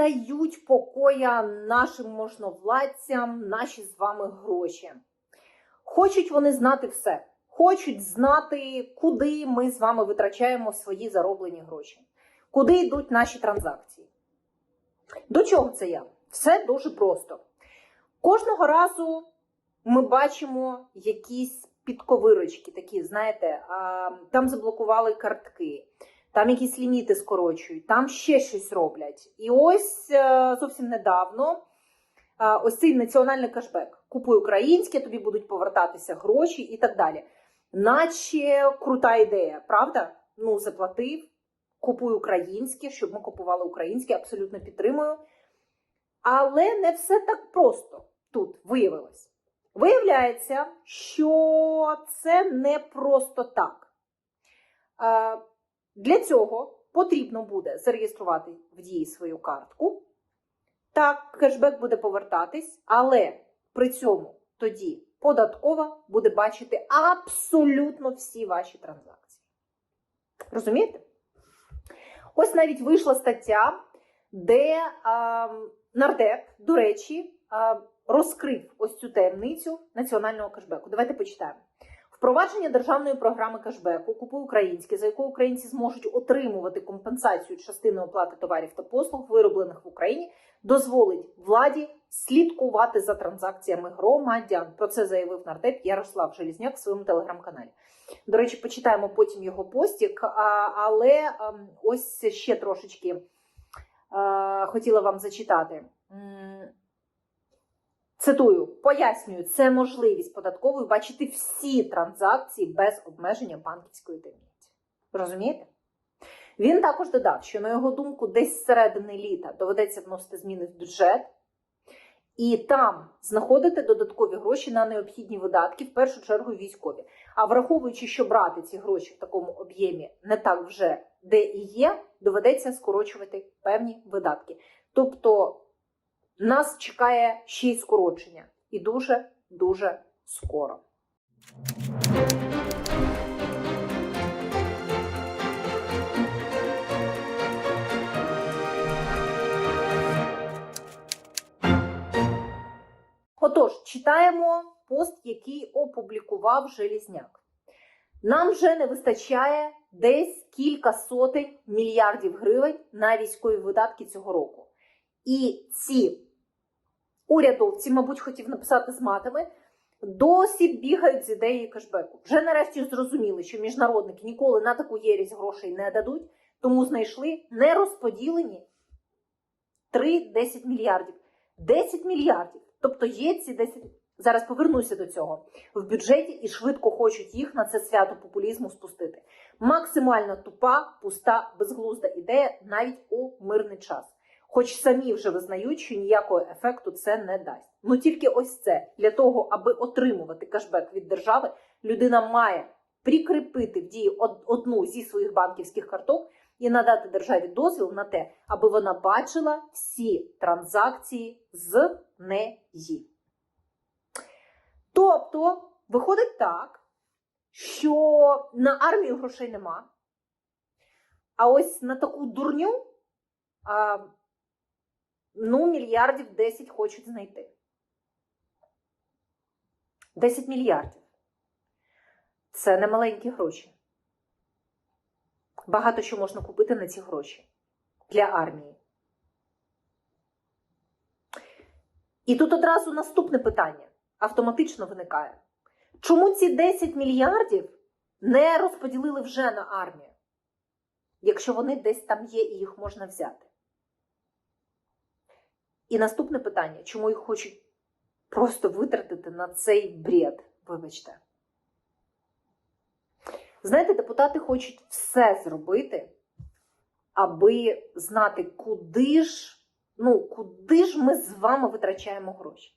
дають покоя нашим можновладцям наші з вами гроші. Хочуть вони знати все. Хочуть знати, куди ми з вами витрачаємо свої зароблені гроші, куди йдуть наші транзакції. До чого це я? Все дуже просто. Кожного разу ми бачимо якісь підковирочки, такі, знаєте, там заблокували картки, там якісь ліміти скорочують, там ще щось роблять. І ось е, зовсім недавно ось цей національний кешбек. Купуй українське, тобі будуть повертатися гроші і так далі. Наче крута ідея, правда? Ну, заплатив, купуй українське, щоб ми купували українське, абсолютно підтримую. Але не все так просто тут виявилось. Виявляється, що це не просто так. Для цього потрібно буде зареєструвати в дії свою картку. Так, кешбек буде повертатись, але при цьому тоді податкова буде бачити абсолютно всі ваші транзакції. Розумієте? Ось навіть вийшла стаття, де а, нардеп, до речі, а, розкрив ось цю таємницю національного кешбеку. Давайте почитаємо. Впровадження державної програми кешбеку «Купуй українське», за якою українці зможуть отримувати компенсацію частини оплати товарів та послуг, вироблених в Україні, дозволить владі слідкувати за транзакціями громадян. Про це заявив нардеп Ярослав Желізняк в своєму телеграм-каналі. До речі, почитаємо потім його постік, але ем, ось ще трошечки е, хотіла вам зачитати. Цитую, пояснюю, це можливість податкової бачити всі транзакції без обмеження банківської таємниці. Розумієте? Він також додав, що, на його думку, десь з середини літа доведеться вносити зміни в бюджет і там знаходити додаткові гроші на необхідні видатки, в першу чергу військові. А враховуючи, що брати ці гроші в такому об'ємі не так вже де і є, доведеться скорочувати певні видатки. Тобто нас чекає ще й скорочення, і дуже дуже скоро. Отож, читаємо пост, який опублікував Желізняк. Нам вже не вистачає десь кілька сотень мільярдів гривень на військові видатки цього року. І ці урядовці, мабуть, хотів написати з матами, досі бігають з ідеєю кешбеку. Вже нарешті зрозуміли, що міжнародники ніколи на таку єрість грошей не дадуть, тому знайшли нерозподілені 3-10 мільярдів. 10 мільярдів. Тобто є ці 10. Зараз повернуся до цього в бюджеті і швидко хочуть їх на це свято популізму спустити. Максимально тупа, пуста, безглузда ідея навіть у мирний час. Хоч самі вже визнають, що ніякого ефекту це не дасть. Ну тільки ось це для того, аби отримувати кешбек від держави, людина має прикріпити в дії одну зі своїх банківських карток і надати державі дозвіл на те, аби вона бачила всі транзакції з неї. Тобто, виходить так, що на армію грошей нема, а ось на таку дурню ну, мільярдів 10 хочуть знайти. 10 мільярдів. Це не маленькі гроші. Багато що можна купити на ці гроші для армії. І тут одразу наступне питання автоматично виникає. Чому ці 10 мільярдів не розподілили вже на армію, якщо вони десь там є і їх можна взяти? І наступне питання: чому їх хочуть просто витратити на цей бред? Вибачте. Знаєте, депутати хочуть все зробити, аби знати, куди ж, ну, куди ж ми з вами витрачаємо гроші.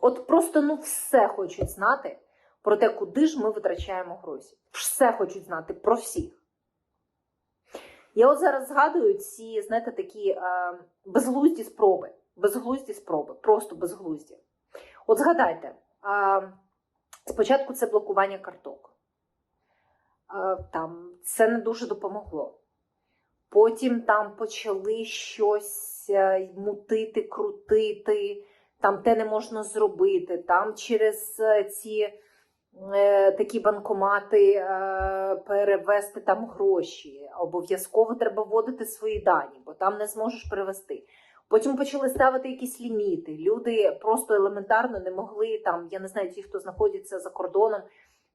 От просто ну все хочуть знати про те, куди ж ми витрачаємо гроші. Все хочуть знати про всіх. Я от зараз згадую ці, знаєте, такі е, безглузді спроби. Безглузді спроби, просто безглузді. От згадайте, е, спочатку це блокування карток. Е, там це не дуже допомогло. Потім там почали щось е, мутити, крутити, там те не можна зробити. Там через е, ці такі банкомати е, перевести там гроші. Обов'язково треба вводити свої дані, бо там не зможеш перевести. Потім почали ставити якісь ліміти. Люди просто елементарно не могли там, я не знаю, ті, хто знаходяться за кордоном,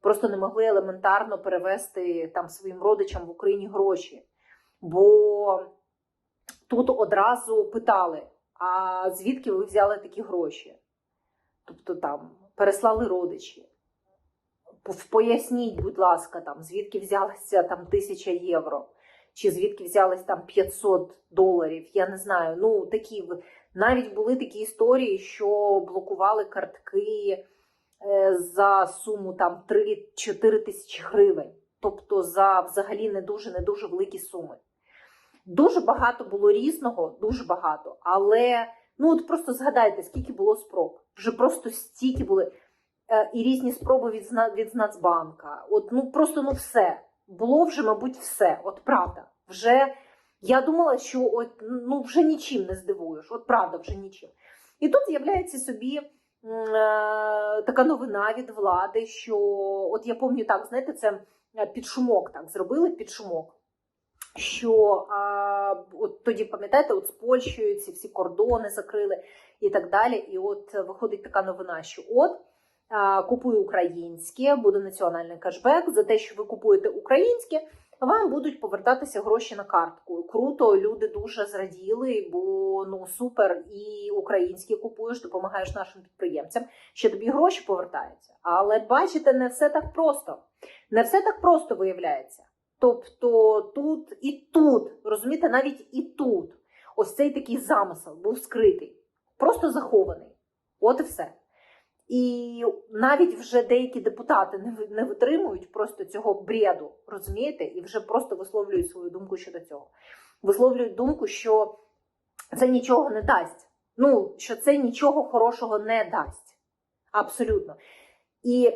просто не могли елементарно перевести там своїм родичам в Україні гроші. Бо тут одразу питали: а звідки ви взяли такі гроші? Тобто там переслали родичі. Поясніть, будь ласка, там, звідки взялася там тисяча євро, чи звідки взялось там 500 доларів, я не знаю. Ну, такі навіть були такі історії, що блокували картки е, за суму там 3-4 тисячі гривень. Тобто за взагалі не дуже не дуже великі суми. Дуже багато було різного, дуже багато. Але ну от просто згадайте, скільки було спроб. Вже просто стільки були і різні спроби від, від Нацбанка. От ну просто ну все. Було вже, мабуть, все. От правда. Вже я думала, що от ну вже нічим не здивуєш. От правда, вже нічим. І тут з'являється собі е, така новина від влади, що от я пам'ятаю так, знаєте, це е, під шумок так зробили під шумок. Що а, от тоді пам'ятаєте, от з Польщею ці всі кордони закрили і так далі. І от виходить така новина, що от купуй українське, буде національний кешбек. За те, що ви купуєте українське, вам будуть повертатися гроші на картку. Круто, люди дуже зраділи, бо ну супер, і українське купуєш, допомагаєш нашим підприємцям, ще тобі гроші повертаються. Але бачите, не все так просто. Не все так просто виявляється. Тобто тут і тут, розумієте, навіть і тут ось цей такий замисел був скритий, просто захований. От і все. І навіть вже деякі депутати не не витримують просто цього бреду, розумієте, і вже просто висловлюють свою думку щодо цього. Висловлюють думку, що це нічого не дасть. Ну, що це нічого хорошого не дасть. Абсолютно. І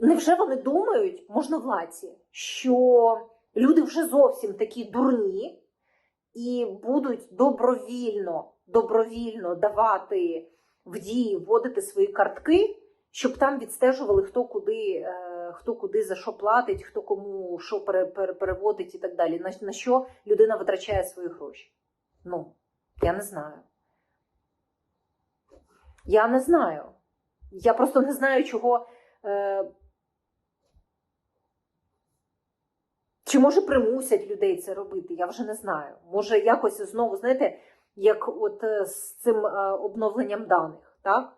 невже вони думають, можновладці, що люди вже зовсім такі дурні і будуть добровільно, добровільно давати в дії, вводити свої картки, щоб там відстежували, хто куди, е, хто куди за що платить, хто кому що пере, пере- переводить і так далі. На, на що людина витрачає свої гроші? Ну, я не знаю. Я не знаю. Я просто не знаю, чого. Е, чи може примусять людей це робити? Я вже не знаю. Може, якось знову, знаєте, як от е, з цим е, обновленням даних, так?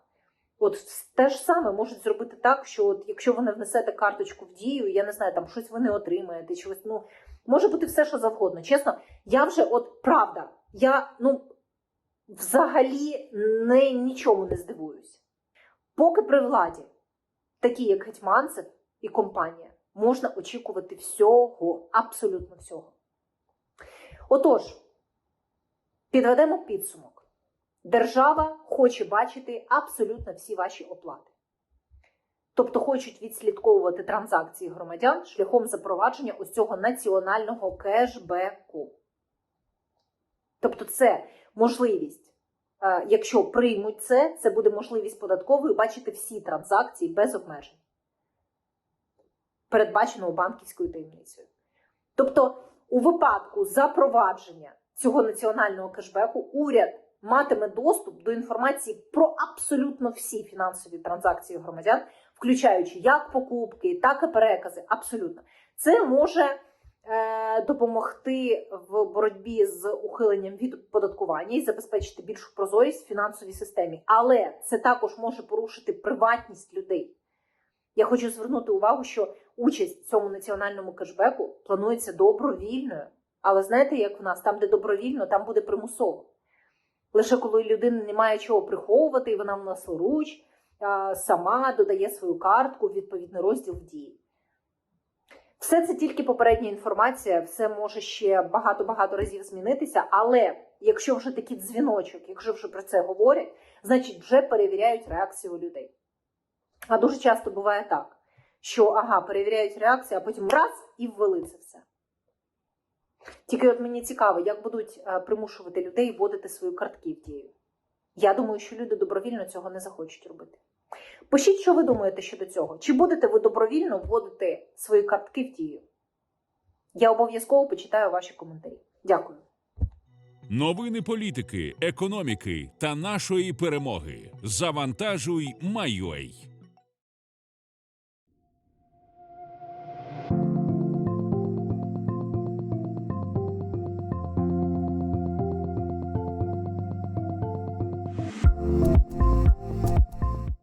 От те ж саме можуть зробити так, що от якщо ви не внесете карточку в дію, я не знаю, там щось ви не отримаєте, чогось, ну може бути все, що завгодно. Чесно, я вже от правда, я ну взагалі не, нічому не здивуюсь. Поки при владі, такі як Гетьманцев і компанія, можна очікувати всього, абсолютно всього. Отож, підведемо підсумок. Держава хоче бачити абсолютно всі ваші оплати. Тобто хочуть відслідковувати транзакції громадян шляхом запровадження ось цього національного кешбеку. Тобто, це можливість, е, якщо приймуть це, це буде можливість податкової бачити всі транзакції без обмежень, передбаченого банківською таємницею. Тобто, у випадку запровадження цього національного кешбеку уряд матиме доступ до інформації про абсолютно всі фінансові транзакції громадян, включаючи як покупки, так і перекази. Абсолютно, це може е, допомогти в боротьбі з ухиленням від оподаткування і забезпечити більшу прозорість в фінансовій системі. Але це також може порушити приватність людей. Я хочу звернути увагу, що участь в цьому національному кешбеку планується добровільною. Але знаєте, як в нас там, де добровільно, там буде примусово. Лише коли людина не має чого приховувати, і вона власноруч а, сама додає свою картку в відповідний розділ в дії. Все це тільки попередня інформація, все може ще багато-багато разів змінитися, але якщо вже такий дзвіночок, якщо вже про це говорять, значить вже перевіряють реакцію людей. А дуже часто буває так, що ага, перевіряють реакцію, а потім раз і ввели це все. Тільки от мені цікаво, як будуть е, примушувати людей вводити свої картки в дію. Я думаю, що люди добровільно цього не захочуть робити. Пишіть, що ви думаєте щодо цього. Чи будете ви добровільно вводити свої картки в дію? Я обов'язково почитаю ваші коментарі. Дякую. Новини політики, економіки та нашої перемоги. Завантажуй, майой.